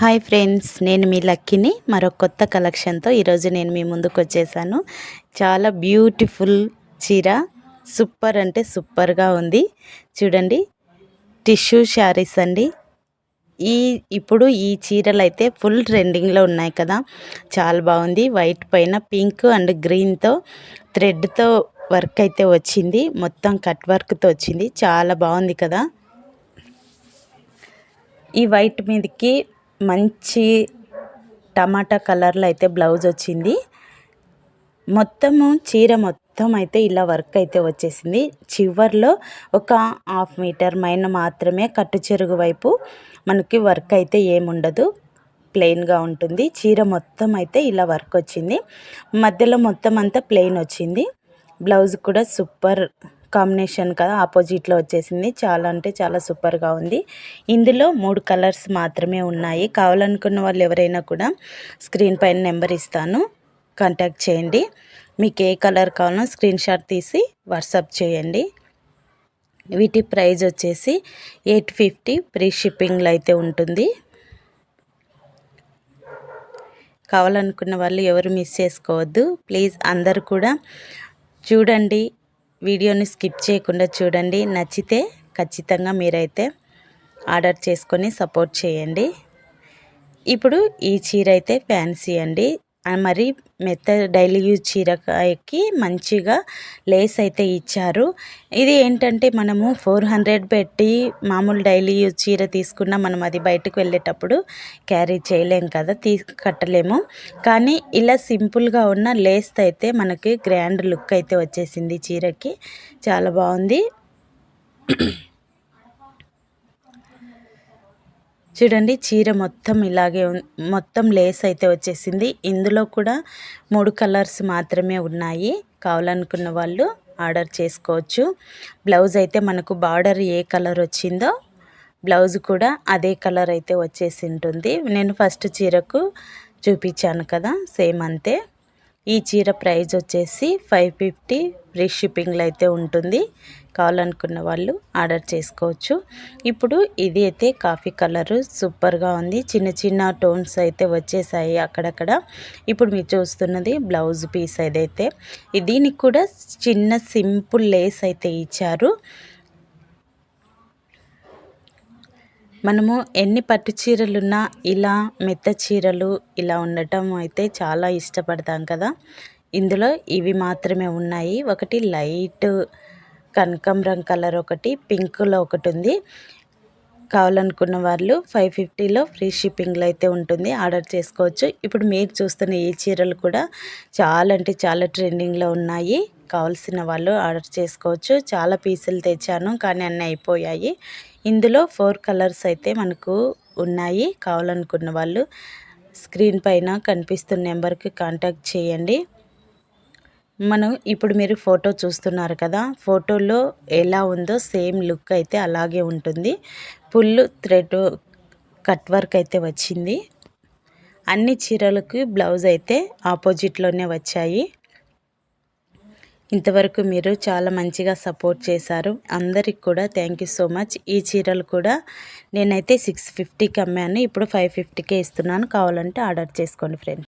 Hi friends నేను మీ లక్కీని. మరో కొత్త కలెక్షన్తో ఈరోజు నేను మీ ముందుకు వచ్చేసాను చాలా బ్యూటిఫుల్ చీర సూపర్ అంటే సూపర్గా ఉంది. చూడండి టిష్యూ శారీస్ అండి. ఈ ఇప్పుడు ఈ చీరలు అయితే ఫుల్ ట్రెండింగ్లో ఉన్నాయి కదా. చాలా బాగుంది. వైట్ పైన పింక్ అండ్ గ్రీన్తో థ్రెడ్తో వర్క్ అయితే వచ్చింది. మొత్తం కట్ వర్క్తో వచ్చింది. చాలా బాగుంది కదా. ఈ వైట్ మీదకి మంచి టమాటా కలర్లో అయితే బ్లౌజ్ వచ్చింది. మొత్తము చీర మొత్తం అయితే ఇలా వర్క్ అయితే వచ్చేసింది. చివర్లో ఒక హాఫ్ మీటర్ మైన మాత్రమే కట్టు చెరుగు వైపు మనకి వర్క్ అయితే ఏముండదు ప్లెయిన్గా ఉంటుంది. చీర మొత్తం అయితే ఇలా వర్క్ వచ్చింది. మధ్యలో మొత్తం అంతా ప్లెయిన్ వచ్చింది. బ్లౌజ్ కూడా సూపర్ కాంబినేషన్ కదా ఆపోజిట్లో వచ్చేసింది. చాలా అంటే చాలా సూపర్గా ఉంది. ఇందులో మూడు కలర్స్ మాత్రమే ఉన్నాయి. కావాలనుకున్న వాళ్ళు ఎవరైనా కూడా స్క్రీన్ పైన నెంబర్ ఇస్తాను. కాంటాక్ట్ చేయండి. మీకు ఏ కలర్ కావాలో స్క్రీన్ షాట్ తీసి వాట్సాప్ చేయండి. వీటి ప్రైజ్ వచ్చేసి ఎయిట్ ఫిఫ్టీ ఫ్రీ షిప్పింగ్లో అయితే ఉంటుంది. కావాలనుకున్న వాళ్ళు ఎవరు మిస్ చేసుకోవద్దు. ప్లీజ్ అందరు కూడా చూడండి. వీడియోని స్కిప్ చేయకుండా చూడండి. నచ్చితే ఖచ్చితంగా మీరైతే ఆర్డర్ చేసుకొని సపోర్ట్ చేయండి. ఇప్పుడు ఈ చీర అయితే ఫ్యాన్సీ అండి. మరి మెత్త డైలీ యూజ్ చీరకి మంచిగా లేస్ అయితే ఇచ్చారు. ఇది ఏంటంటే మనము ఫోర్ హండ్రెడ్ పెట్టి మామూలు డైలీ యూజ్ చీర తీసుకున్నా మనం అది బయటకు వెళ్ళేటప్పుడు క్యారీ చేయలేం కదా తీ కట్టలేము. కానీ ఇలా సింపుల్గా ఉన్న లేస్ అయితే మనకి గ్రాండ్ లుక్ అయితే వచ్చేసింది చీరకి. చాలా బాగుంది. చూడండి చీర మొత్తం ఇలాగే మొత్తం లేస్ అయితే వచ్చేసింది. ఇందులో కూడా మూడు కలర్స్ మాత్రమే ఉన్నాయి. కావాలనుకున్న వాళ్ళు ఆర్డర్ చేసుకోవచ్చు. బ్లౌజ్ అయితే మనకు బార్డర్ ఏ కలర్ వచ్చిందో బ్లౌజ్ కూడా అదే కలర్ అయితే వచ్చేసి ఉంటుంది. నేను ఫస్ట్ చీరకు చూపించాను కదా సేమ్ అంతే. ఈ చీర ప్రైజ్ వచ్చేసి ఫైవ్ ఫిఫ్టీ ఫ్రీ షిప్పింగ్లో అయితే ఉంటుంది. కావాలనుకున్న వాళ్ళు ఆర్డర్ చేసుకోవచ్చు. ఇప్పుడు ఇది అయితే కాఫీ కలరు సూపర్గా ఉంది. చిన్న చిన్న టోన్స్ అయితే వచ్చేసాయి అక్కడక్కడ. ఇప్పుడు మీరు చూస్తున్నది బ్లౌజ్ పీస్ ఏదైతే దీనికి కూడా చిన్న సింపుల్ లేస్ అయితే ఇచ్చారు. మనము ఎన్ని పట్టు చీరలున్నా ఇలా మెత్త చీరలు ఇలా ఉండటం అయితే చాలా ఇష్టపడతాం కదా. ఇందులో ఇవి మాత్రమే ఉన్నాయి. ఒకటి లైట్ కనకంబరం కలర్ ఒకటి పింక్లో ఒకటి ఉంది. కావాలనుకున్న వాళ్ళు ఫైవ్ ఫిఫ్టీలో ఫ్రీ షిప్పింగ్లో అయితే ఉంటుంది. ఆర్డర్ చేసుకోవచ్చు. ఇప్పుడు మీరు చూస్తున్న ఈ చీరలు కూడా చాలా అంటే చాలా ట్రెండింగ్లో ఉన్నాయి. కావాల్సిన వాళ్ళు ఆర్డర్ చేసుకోవచ్చు. చాలా పీసులు తెచ్చాను కానీ అన్నీ అయిపోయాయి. ఇందులో ఫోర్ కలర్స్ అయితే మనకు ఉన్నాయి. కావాలనుకున్న వాళ్ళు స్క్రీన్ పైన కనిపిస్తున్న నెంబర్కి కాంటాక్ట్ చేయండి. మనం ఇప్పుడు మీరు ఫోటో చూస్తున్నారు కదా ఫోటోలో ఎలా ఉందో సేమ్ లుక్ అయితే అలాగే ఉంటుంది. ఫుల్ థ్రెడ్ కట్ వర్క్ అయితే వచ్చింది. అన్ని చీరలకు బ్లౌజ్ అయితే ఆపోజిట్లోనే వచ్చాయి. ఇంతవరకు మీరు చాలా మంచిగా సపోర్ట్ చేశారు. అందరికి కూడా థ్యాంక్ యూ సో మచ్ ఈ చీరలు కూడా నేనైతే సిక్స్ ఫిఫ్టీకి అమ్మాను. ఇప్పుడు ఫైవ్ ఫిఫ్టీకే ఇస్తున్నాను. కావాలంటే ఆర్డర్ చేసుకోండి ఫ్రెండ్స్